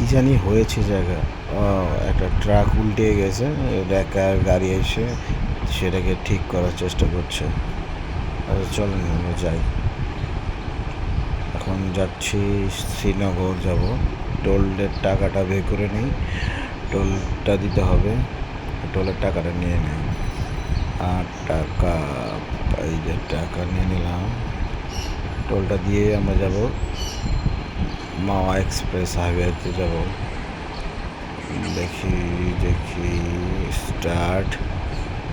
কি জানি হয়েছে জায়গা। একটা ট্রাক উল্টে গেছে একা গাড়ি এসে সেটাকে ঠিক করার চেষ্টা করছে। চলেন, আমরা যাই। এখন যাচ্ছি শ্রীনগর যাব। টোলের টাকাটা বের করে নিই। টোলটা দিতে হবে। টোলের টাকাটা নিয়ে নেই। আর টাকা, এই যে টাকা নিয়ে নিলাম। টোলটা দিয়ে আমরা যাব। মাওয়া এক্সপ্রেস হাইওয়েতে যাব। দেখি দেখি, স্টার্ট।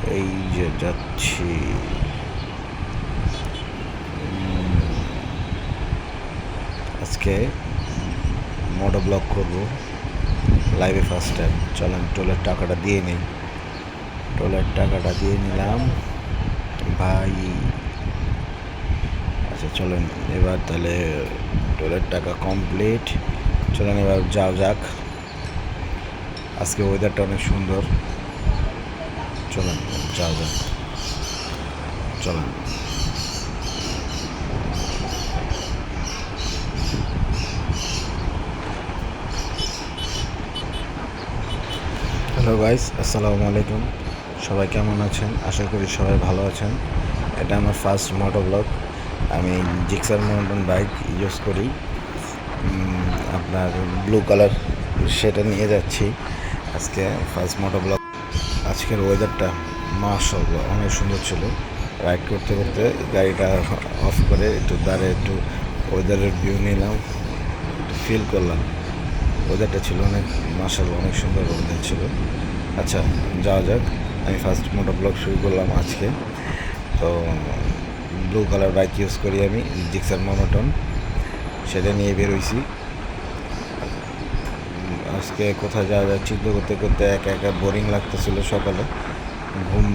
এই যে যাচ্ছি। আজকে মোটো ব্লগ করব। লাইভে ফার্স্ট টাইম চলেন, টোলের টাকাটা দিয়ে নিই। টোলের টাকাটা দিয়ে নিলাম। ভাই। চলেন, এবার তাহলে টোলের টাকা কমপ্লিট চলেন এবার যাও যাক। আজকে ওয়েদারটা অনেক সুন্দর। চলেন যাও যাক। চলেন। হ্যালো গাইস আসসালামু আলাইকুম। সবাই কেমন আছেন? আশা করি সবাই ভালো আছেন। এটা আমার ফার্স্ট মোটো ব্লগ আমি জিক্সার মাউন্টেন বাইক ইউজ করি। আপনার ব্লু কালার সেটা নিয়ে যাচ্ছি। আজকে ফার্স্ট মোটো ব্লক। আজকের ওয়েদারটা মাশাল্লাহ অনেক সুন্দর ছিল। রাইড করতে করতে গাড়িটা অফ করে একটু দাঁড়ে একটু ওয়েদারের ভিউ নিলাম। ফিল করলাম। ওয়েদারটা ছিল অনেক মার্শাল অনেক সুন্দর ওয়েদার ছিল। আচ্ছা যাওয়া যাক। আমি ফার্স্ট মোটর ব্লগ শুরু করলাম আজকে। তো ব্লু কালার বাইক ইউজ করি আমি জিক্সার মনোটন সেটা নিয়ে বেরোইছি আজকে কোথায় যাওয়া যায় চিন্তা করতে করতে একা একা বোরিং লাগতেছিল সকালে। ঘুম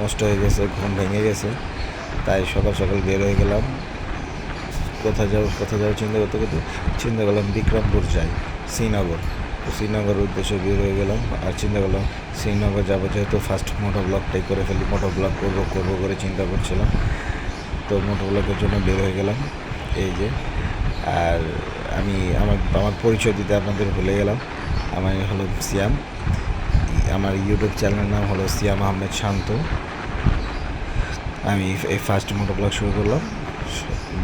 নষ্ট হয়ে গেছে, ঘুম ভেঙে গেছে। তাই সকাল সকাল বের হয়ে গেলাম। কোথায় যাব কোথায় যাব চিন্তা করতে করতে চিন্তা করলাম বিক্রমপুর যাই, শ্রীনগর। তো শ্রীনগর উদ্দেশ্যে বের হয়ে গেলাম আর চিন্তা করলাম শ্রীনগর যাব যেহেতু ফার্স্ট মোটো ব্লগটাই করে ফেলি মোটো ব্লগ করব করব করে চিন্তা করছিলাম। তো মোটো ব্লগের জন্য বের হয়ে গেলাম। এই যে, আর আমি আমার আমার পরিচয় দিতে আপনাদের ভুলে গেলাম। আমার হলো সিয়াম। আমার ইউটিউব চ্যানেলের নাম হলো সিয়াম আহমেদ শান্ত। আমি এই ফার্স্ট মোটো ব্লগ শুরু করলাম।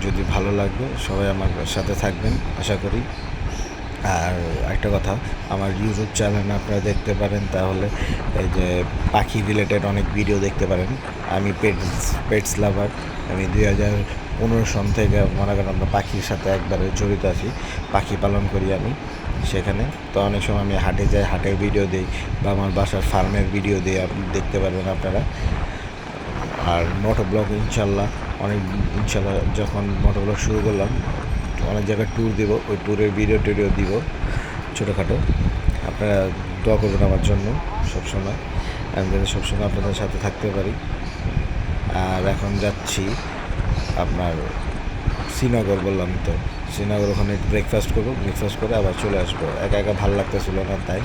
যদি ভালো লাগবে, সবাই আমার সাথে থাকবেন, আশা করি। আর একটা কথা, আমার ইউটিউব চ্যানেল আপনারা দেখতে পারেন, তাহলে এই যে পাখি রিলেটেড অনেক ভিডিও দেখতে পারেন। আমি পেটস পেটস লাভার আমি দুই হাজার পনেরো সন থেকে মনে করেন আমরা পাখির সাথে একবারে জড়িত আছি, পাখি পালন করি আমি সেখানে। তো অনেক সময় আমি হাটে যাই, হাটের ভিডিও দিই বা আমার বাসার ফার্মের ভিডিও দিই আপনি দেখতে পারবেন আপনারা। আর মোটো ব্লগ ইনশাল্লাহ, অনেক, ইনশাল্লাহ যখন মোটো ব্লগ শুরু করলাম অনেক জায়গায় ট্যুর দেবো, ওই ট্যুরের ভিডিও টিডিও দিব ছোটোখাটো। আপনারা দোয়া করবেন আমার জন্য সবসময়। আমি যাতে সবসময় আপনাদের সাথে থাকতে পারি। আর এখন যাচ্ছি আপনার শ্রীনগর বললাম তো। শ্রীনগর ওখানে ব্রেকফাস্ট করব ব্রেকফাস্ট করে আবার চলে আসব। একা একা ভালো লাগতেছিলো না তাই।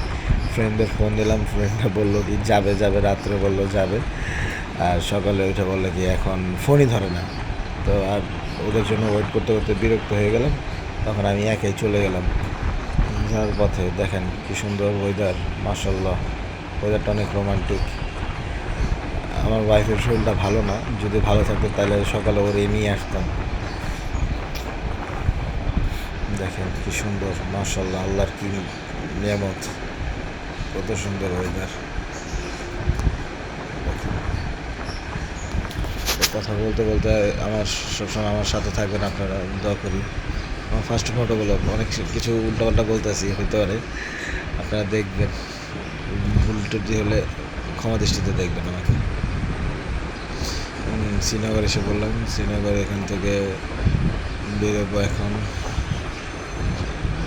ফ্রেন্ডদের ফোন দিলাম ফ্রেন্ডরা বলল কি, যাবে যাবে, রাত্রে বলল যাবে। আর সকালে ওইটা বলল কি, এখন ফোনই ধরে না। তো আর ওদের জন্য ওয়েট করতে করতে বিরক্ত হয়ে গেলাম। তখন আমি একাই চলে গেলাম। যাওয়ার পথে দেখেন কি সুন্দর ওয়েদার মাসাল্লাহ ওয়েদারটা অনেক রোমান্টিক আমার ওয়াইফের শরীরটা ভালো না। যদি ভালো থাকতো তাহলে সকালে ওরে নিয়ে আসতাম। দেখেন কি সুন্দর মাসাল্লাহ আল্লাহর কি নিয়ামত। কত সুন্দর ওয়েদার কথা বলতে বলতে আমার সবসময় আমার সাথে থাকবেন আপনারা, দোয়া করি। আমার ফার্স্ট ফটোগুলো অনেক কিছু উল্টাপাল্টা বলতেছি হতে পারে। আপনারা দেখবেন। ভুল টুটি হলে ক্ষমা দৃষ্টিতে দেখবেন আমাকে। শ্রীনগর এসে বললাম, শ্রীনগর এখান থেকে বেরোবো এখন।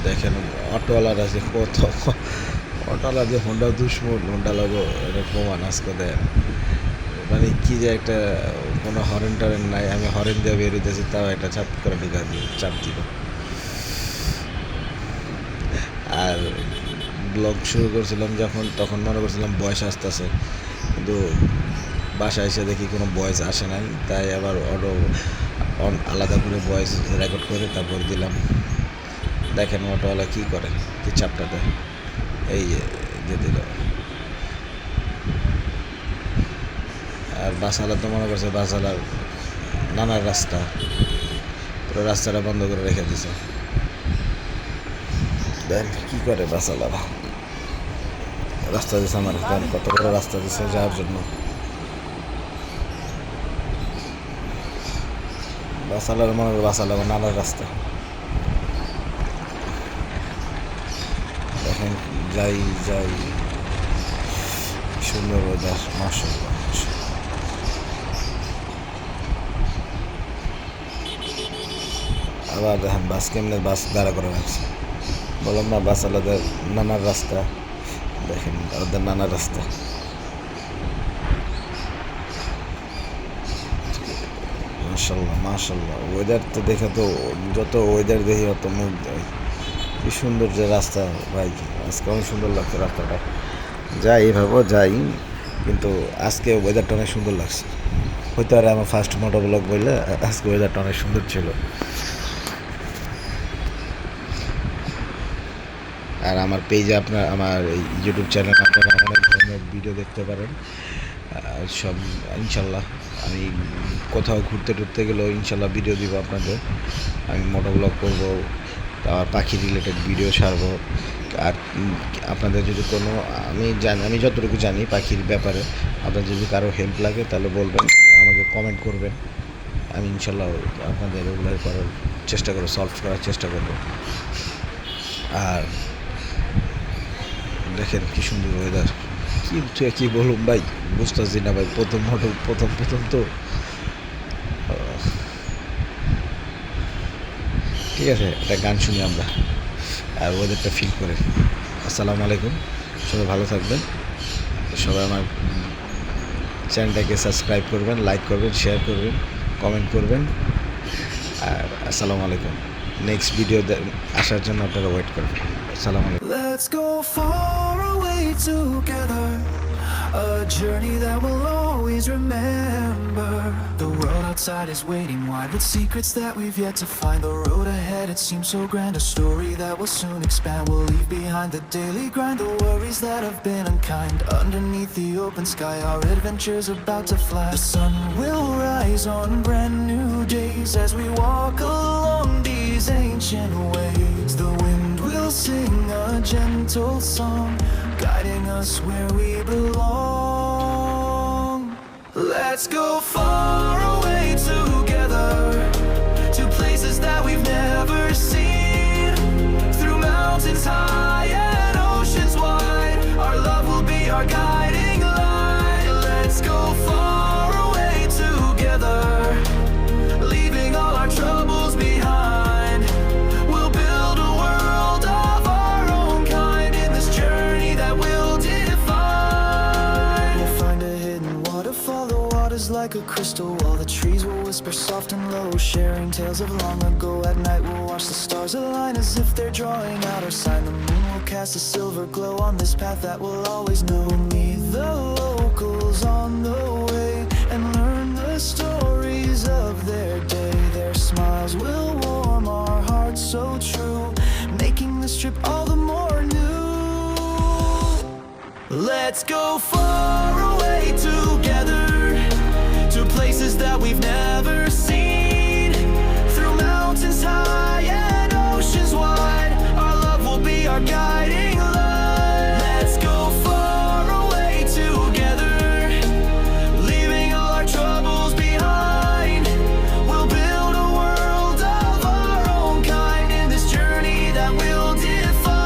দেখেন, অটোওয়ালার আছে কত, অটোওয়ালা যে হোন্ডা দুশ্মন হোন্ডা লাগো এটা প্রমাণ আজকে দেয় মানে কী যে একটা কোনো হরেন টরেন নাই, আমি হরেন দিয়ে বেরোতেছি তাও একটা চাপ করে ঢুকা দিই, চাপ দিব। আর ব্লগ শুরু করছিলাম যখন, তখন মনে করছিলাম বয়স আসতেছে, কিন্তু বাসায় এসে দেখি কোনো বয়স আসে নাই, তাই আবার অটো আলাদা করে ভয়েস রেকর্ড করে তারপর দিলাম। দেখেন অটোওয়ালা কী করে, কি চাপটা দেয়। এই যে দিল। আর বাসালা তো মনে করছে বাসালার নানার রাস্তা। পুরো রাস্তাটা বন্ধ করে রেখে দিছে। দেন কি করে বাসালারা রাস্তা দিছে আমার কত বড় রাস্তা দিছে যাওয়ার জন্য। বাসালার মনে করে বাসালা নানার রাস্তা। দেখেন যাই যাই। সুন্দর ওয়েদার মাসাল্লাহ আবার দেখেন বাস কেমনে বাস দাঁড়া করে রাখছে। বললাম, না, বাস আলাদা, নানার রাস্তা। দেখেন, আলাদা নানা রাস্তা। মাশাল্লাহ মাশাল্লাহ ওয়েদার তো দেখে তো, যত ওয়েদার দেখি অত মুখ দেয়। কি সুন্দর যে রাস্তা, ভাই, আজকে অনেক সুন্দর লাগছে রাস্তাটা। যাই, এভাবেও যাই, কিন্তু আজকে ওয়েদারটা অনেক সুন্দর লাগছে। হয়তো আর আমার ফার্স্ট মোটর ব্লগ বললে আজকে ওয়েদারটা অনেক সুন্দর ছিল। আর আমার পেজে আপনার, আমার এই ইউটিউব চ্যানেলে আপনারা অনেক ধরনের ভিডিও দেখতে পারেন। সব, ইনশাল্লাহ আমি কোথাও ঘুরতে টুরতে গেলেও ইনশাল্লাহ ভিডিও দিব আপনাদের। আমি মোটো ব্লগ করব, তারপর পাখি রিলেটেড ভিডিও ছাড়বো। আর আপনাদের যদি কোনো, আমি জানি, আমি যতটুকু জানি পাখির ব্যাপারে, আপনার যদি কারও হেল্প লাগে তাহলে বলবেন, আমাকে কমেন্ট করবেন। আমি ইনশাল্লাহ আপনাদের ওগুলো করার চেষ্টা করব সলভ করার চেষ্টা করব। আর দেখেন কি সুন্দর ওয়েদার কি কি বলুন ভাই? বুঝতেছি না ভাই, প্রথম মোটর প্রথম প্রথম তো। ঠিক আছে, একটা গান শুনি আমরা, আর ওয়েদারটা ফিল করে আসসালামু আলাইকুম, সবাই ভালো থাকবেন। সবাই আমার চ্যানেলটাকে সাবস্ক্রাইব করবেন লাইক করবেন শেয়ার করবেন কমেন্ট করবেন। আর আসসালামু আলাইকুম। নেক্সট ভিডিও আসার জন্য আপনারা ওয়েট করবেন আসসালামু আলাইকুম Let's go far away together. A journey that we'll always remember. The world outside is waiting wide with secrets that we've yet to find. The road ahead, it seems so grand. A story that will soon expand. We'll leave behind the daily grind, the worries that have been unkind. Underneath the open sky, our adventures about to fly. The sun will rise on brand new days as we walk along these ancient ways. The wind will sing a gentle song, guiding us where we belong. Let's go far tales of long ago. At night, we'll watch the stars align as if they're drawing out our sign. The moon will cast a silver glow on this path that we'll always know. Meet the locals on the way and learn the stories of their day. Their smiles will warm our hearts so true, making this trip all the more new. Let's go far away together to places that we've never Let's go far away together. Our troubles behind. We'll build a world of our own kind in this journey that we'll define.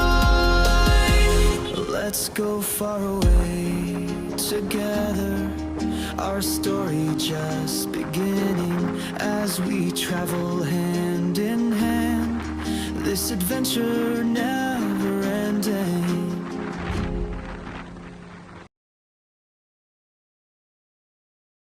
Let's go far away together, our story just beginning as we travel hand in hand. This adventure never someday